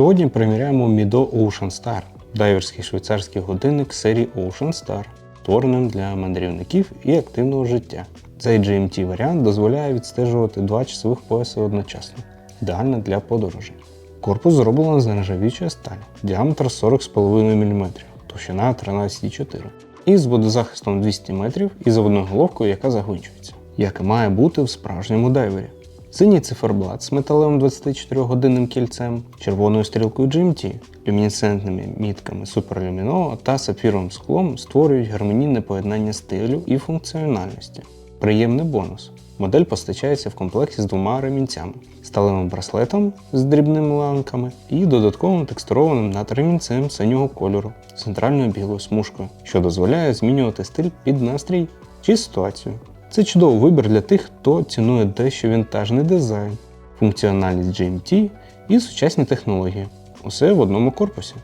Сьогодні приміряємо Mido Ocean Star, дайверський швейцарський годинник серії Ocean Star, створеним для мандрівників і активного життя. Цей GMT варіант дозволяє відстежувати два часових пояси одночасно, ідеально для подорожей. Корпус зроблено з нержавічої сталі, діаметр 40,5 мм, товщина 13,4 і з водозахистом 200 метрів і заводною головкою, яка загвинчується, як і має бути в справжньому дайвері. Синій циферблат з металевим 24-годинним кільцем, червоною стрілкою GMT, люмінесцентними мітками суперлюмінового та сапфіровим склом створюють гармонійне поєднання стилю і функціональності. Приємний бонус. Модель постачається в комплекті з двома ремінцями, сталевим браслетом з дрібними ланками і додатковим текстурованим надремінцем синього кольору центральною білою смужкою, що дозволяє змінювати стиль під настрій чи ситуацію. Це чудовий вибір для тих, хто цінує дещо вінтажний дизайн, функціональність GMT і сучасні технології. Усе в одному корпусі.